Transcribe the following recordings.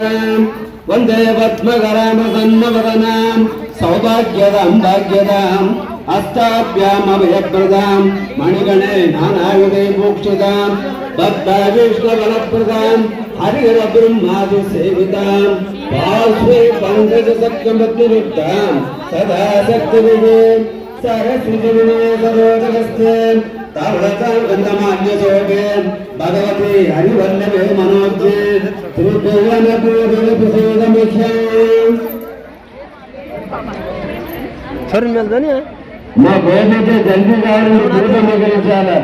वन्दे पद्मकरामसन्नवदनाम् सौभाग्यदाम् भाग्यदाम् हस्ताभ्यामभयप्रदाम् मणिगणे नानायुधे मोक्षिताम् भक्ताविष्णवलप्रदाम् हरिहरब्रह्मादि सेविताम् पार्श्वे पङ्कजसक्तमतिरुक्ताम् सदा शक्तिविदे सरस्वती सरोजगस्ते సరస్వతి సరోజగస్తే తావృతాంగమాన్యశోభే భగవతి హరివల్లభే మనోజ్ఞే త్రిభువనపూర్వసోదముఖ్యాం సరే వెళ్దాని మా గోపతి జల్ది గారిని దూరం మిగిలించాలి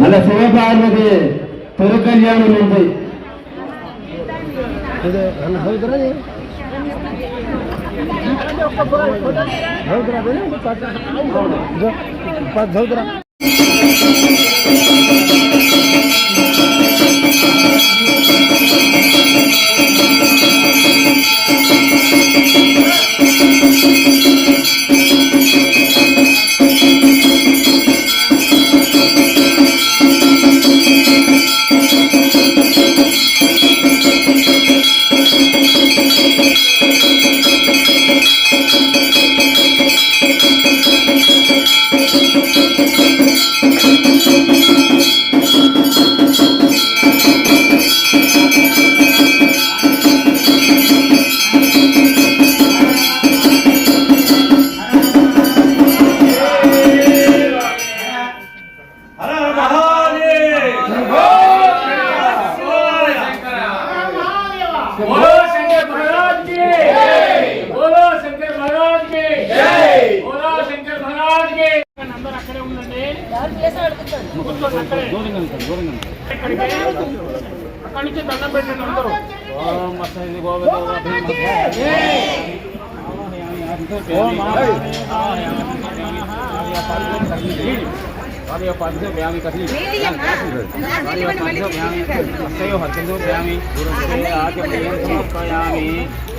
మన శివపార్వతి తిరు కళ్యాణం ఉంది ધોધરા બોલે પાંચ ધોધરા అక్కడే నుంచి దండం పెట్టండి అందరూ ఓం వసంతి గోవింద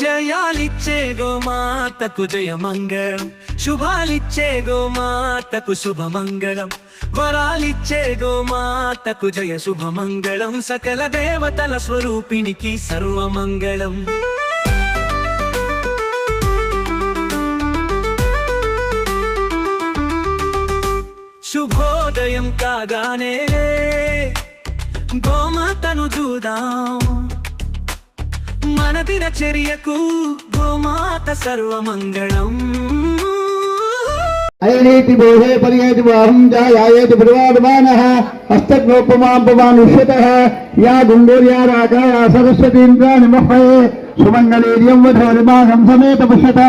జయాలిచ్చే గోమాతకు జయమంగళం శుభాలిచ్చే గోమాతకు శుభమంగళం. వరాలిచ్చే గోమాతకు జయ శుభమంగళం సకల దేవతల స్వరూపిణికి సర్వమంగళం. శుభోదయం కాగానే గోమాతను చూదాం. మన దినచర్యకు గోమాత సర్వమంగళం. అయనేతి బోధే పర్యేతి వాహం జాయేతి పరివారమానః హస్తగ్నోపమాం పమానుష్యతః యా గుండూర్యా రాకాయా సరస్వతీంద్రాణి నిమహే సుమంగళీర్యం వధోరిమాగం సమేత పుషత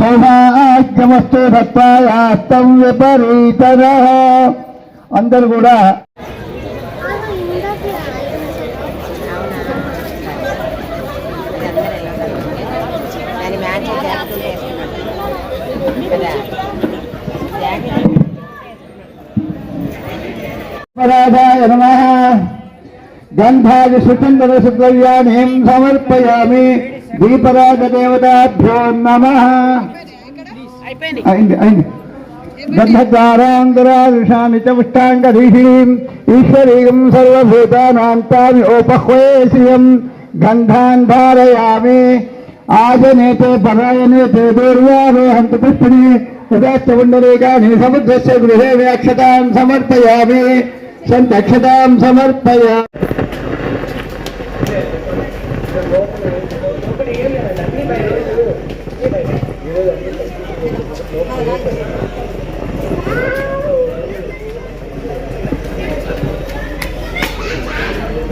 సౌభాగ్యమస్తు దత్తాయాస్తం విపరీతర. అందరు కూడా वराधाय नमः। गन्धादिसुचन्द्रसुद्रव्याणीम् दीपराज देवताभ्यो नम। गन्धद्वाराङ्गरादिशानि च पुष्टाङ्गधीषीम् ईश्वरीम् सर्वभूतानान्तामि ओपह्वयेशियम् गन्धान् धारयामि। आजनेते परायनेते दूर्वारे हन्त पुष्पिणी సంతక్షతాం సమర్పయామి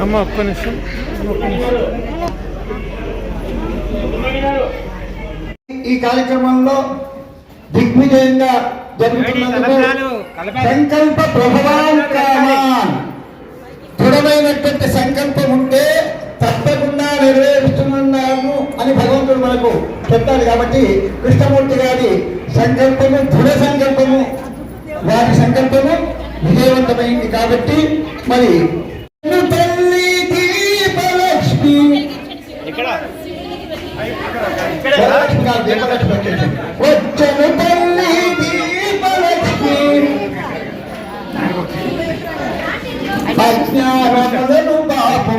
అమ్మ ఒక్క నిమిషం ఈ కార్యక్రమంలో దిగ్విజయంగా జరుగుతున్నందుకు సంకల్ప ప్రభావం కామాన్. దృఢమైనటువంటి సంకల్పం ఉంటే తప్పకుండా నెరవేరుస్తున్నాను అని భగవంతుడు మనకు చెప్తాడు కాబట్టి కృష్ణమూర్తి గారి సంకల్పము దృఢ సంకల్పము వారి సంకల్పము విజయవంతమైంది కాబట్టి మరి తల్లి దీపలక్ష్మి. వరలక్ష్మి కాదు, దీపలక్ష్మి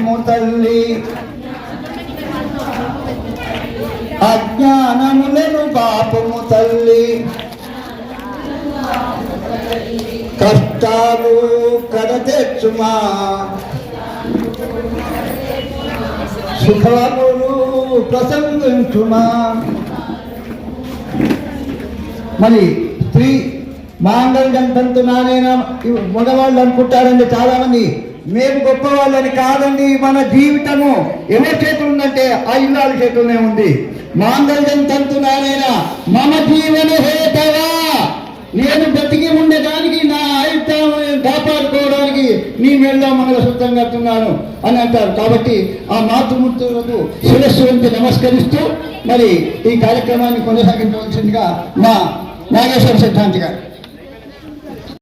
పాపము తల్లి. అజ్ఞానములను పాపము తల్లి. కష్టాలు కడతెచ్చుమా. సుఖములు ప్రసంగించుమా. మరి స్త్రీ మాంగళ్యం తంతునానేనా ఇవి మగవాళ్ళు అనుకుంటారండి చాలా మేము గొప్పవాళ్ళని కాదండి మన జీవితము ఎవరి చేతులు ఉందంటే ఆ ఇల్లాల చేతుల్లోనే ఉంది. మాంగళ్యం తంతునానేనా మమ జీవన హేతవా. నేను బ్రతికి ఉండడానికి నా ఆయుత్యం కాపాడుకోవడానికి నీ మెళ్ళ మంగళసూత్రం కడుతున్నాను అని అంటారు. కాబట్టి ఆ మాతృమూర్తులకు శిరస్సు వంటి నమస్కరిస్తూ మరి ఈ కార్యక్రమాన్ని కొనసాగించవలసిందిగా మా నాగేశ్వర సిద్ధాంతి గారు.